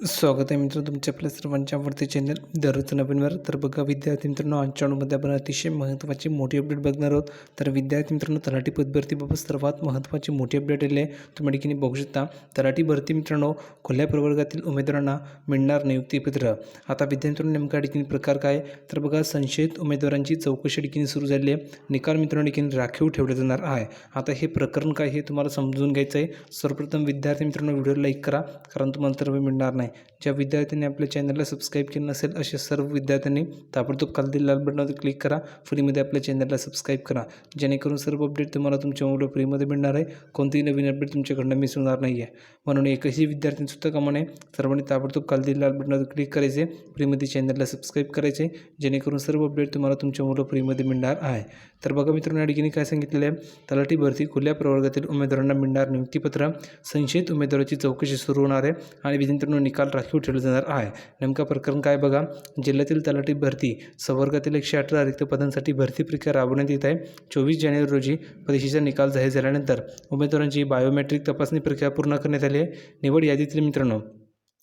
स्वागत आहे मित्र तुमच्या आपल्या सर्वांच्या आवडते चॅनल दररोज नवीनवर तर बघा विद्यार्थी मित्रांनो आजच्या अणूमध्ये आपण अतिशय महत्त्वाची मोठी अपडेट बघणार आहोत. तर विद्यार्थी मित्रांनो तलाठी पदभरतीबाबत सर्वात महत्त्वाची मोठी अपडेट आली आहे. तुम्ही ठिकाणी बघू शकता. तलाठी भरती मित्रांनो खुल्या प्रवर्गातील उमेदवारांना मिळणार नियुक्तीपत्र आता विद्यार्थी मित्रांनो नेमका ठिकाणी प्रकार काय? तर बघा संशयित उमेदवारांची चौकशी ठिकाणी सुरू झाली आहे. निकाल मित्रांनो ठिकाणी राखीव ठेवले जाणार आहे. आता हे प्रकरण काय हे तुम्हाला समजून घ्यायचं आहे सर्वप्रथम विद्यार्थी मित्रांनो व्हिडिओ लाईक करा. कारण तुम्हाला तर मिळणार नाही. ज्या विद्यार्थ्यांनी आपल्या चॅनलला सबस्क्राईब केलं नसेल अशा सर्व विद्यार्थ्यांनी ताबडतोब खालतील लाल बटनावर क्लिक करा. फ्रीमध्ये आपल्या चॅनलला सबस्क्राईब करा. जेणेकरून सर्व अपडेट तुम्हाला तुमच्या मुलं फ्रीमध्ये मिळणार आहे. कोणतीही नवीन अपडेट तुमच्याकडनं मिस होणार नाही आहे म्हणून एकही विद्यार्थ्यांसुद्धा कामाने सर्वांनी ताबडतोब खालतील लाल बटनावर क्लिक करायचे. फ्रीमध्ये चॅनलला सबस्क्राईब करायचे. जेणेकरून सर्व अपडेट तुम्हाला तुमच्या मुलं फ्रीमध्ये मिळणार आहे. तर बघा मित्रांनो या ठिकाणी काय सांगितलेलं आहे? तलाठी भरती खुल्या प्रवर्गातील उमेदवारांना मिळणार नियुक्तीपत्र. संशयित उमेदवाराची चौकशी सुरू होणार आहे. आणि विधिंतरून निकाल राखीव ठेवले जाणार आहे. नेमका प्रकरण काय बघा. जिल्ह्यातील तलाठी भरती संवर्गातील एकशे अठरा रिक्त पदांसाठी भरती प्रक्रिया राबवण्यात येत आहे. चोवीस जानेवारी रोजी परीक्षेचा निकाल जाहीर झाल्यानंतर उमेदवारांची बायोमेट्रिक तपासणी प्रक्रिया पूर्ण करण्यात आली आहे. निवड यादीतील मित्रांनो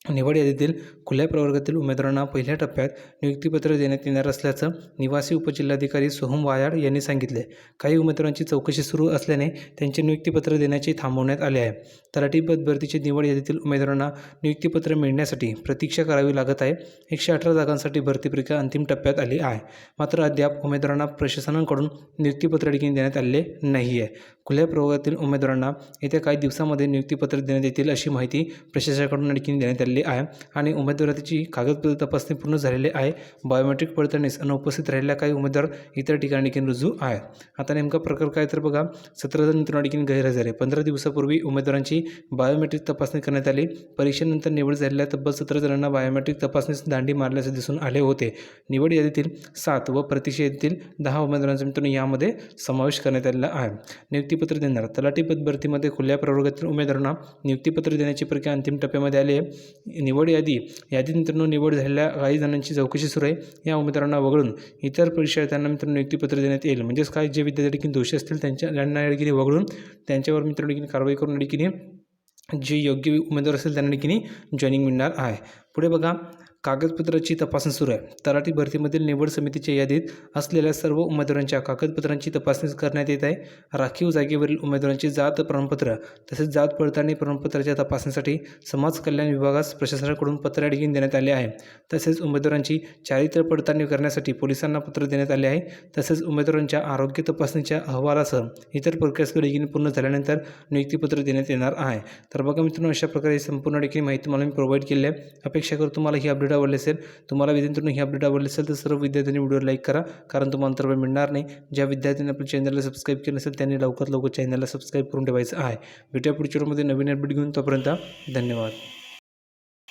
निवड यादीतील खुल्या प्रवर्गातील उमेदवारांना पहिल्या टप्प्यात नियुक्तीपत्र देण्यात येणार असल्याचं निवासी उपजिल्हाधिकारी सोहम वायाड यांनी सांगितले. काही उमेदवारांची चौकशी सुरू असल्याने त्यांचे नियुक्तीपत्र देण्याचे थांबवण्यात आले आहे. तलाठी पद निवड यादीतील उमेदवारांना नियुक्तीपत्र मिळण्यासाठी प्रतीक्षा करावी लागत आहे. एकशे अठरा जागांसाठी भरती प्रक्रिया अंतिम टप्प्यात आली आहे. मात्र अद्याप उमेदवारांना प्रशासनाकडून नियुक्तीपत्र देखील देण्यात आले नाही आहे खुल्या प्रवर्गातील उमेदवारांना येत्या काही दिवसामध्ये नियुक्तीपत्र देण्यात येतील अशी माहिती प्रशासनाकडून आणखी देण्यात आलेली आहे आणि उमेदवाराची कागदपत्र तपासणी पूर्ण झालेली आहे. बायोमेट्रिक पडताळणीस अनुपस्थित राहिलेल्या काही उमेदवार इतर ठिकाणी रुजू आहेत. आता नेमका प्रकार काय तर बघा सतरा जण आणखीन गैरहजर आहे. पंधरा दिवसापूर्वी उमेदवारांची बायोमेट्रिक तपासणी करण्यात आली. परीक्षेनंतर निवड झालेल्या तब्बल सतरा जणांना बायोमेट्रिक तपासणीस दांडी मारल्याचे दिसून आले होते. निवड यादीतील सात व प्रतीक्षा यादीतील दहा उमेदवारांचा मित्रांनो यामध्ये समावेश करण्यात आलेला आहे. नियुक्तीपत्र देणार. तलाठी पद भरतीमध्ये खुल्या प्रवर्गातील उमेदवारांना नियुक्तीपत्र देण्याची प्रक्रिया अंतिम टप्प्यामध्ये आली आहे. निवड यादी यादीत मित्रांनो निवड झालेल्या काही जणांची चौकशी सुरू आहे. या उमेदवारांना वगळून इतर परीक्षार्थ्यांना मित्रांनो नियुक्तीपत्र देण्यात येईल. म्हणजेच काय जे विद्यार्थी देखील दोषी असतील त्यांच्या ज्यांना या वगळून त्यांच्यावर मित्रांनो देखील कारवाई करून या जे योग्य उमेदवार असेल त्यांना ठिकाणी जॉईनिंग मिळणार आहे. पुढे बघा कागदपत्राची तपासणी सुरू आहे. तलाठी भरतीमधील निवड समितीच्या यादीत असलेल्या सर्व उमेदवारांच्या कागदपत्रांची तपासणी करण्यात येत आहे. राखीव जागेवरील उमेदवारांची जात प्रमाणपत्र तसेच जात पडताळणी प्रमाणपत्राच्या तपासणीसाठी समाज कल्याण विभागास प्रशासनाकडून पत्र देखील देण्यात आले आहे. तसेच उमेदवारांची चारित्र्य पडताळणी करण्यासाठी पोलिसांना पत्र देण्यात आले आहे. तसेच उमेदवारांच्या आरोग्य तपासणीच्या अहवालासह इतर प्रक्रिया देखील पूर्ण झाल्यानंतर नियुक्तीपत्र देण्यात येणार आहे. तर बघा मित्रांनो अशा प्रकारे संपूर्ण देखील माहिती मला मी प्रोव्हाइड केली आहे. अपेक्षा करतो तुम्हाला ही अपडेट आवडले असेल तुम्हाला विद्यार्थ्यांनी ही अपडेट आवडली असेल तर सर्व विद्यार्थ्यांनी व्हिडिओ लाईक करा कारण तुम्हाला अंतर्भाव मिळणार नाही. ज्या विद्यार्थ्यांनी आपल्या चॅनलला सबस्क्राईब केलं असेल त्यांनी लवकरात लवकर चॅनलला सबस्क्राईब करून ठेवायचं आहे. भेटूया पुढच्या नवीन अपडेट घेऊन. तोपर्यंत धन्यवाद.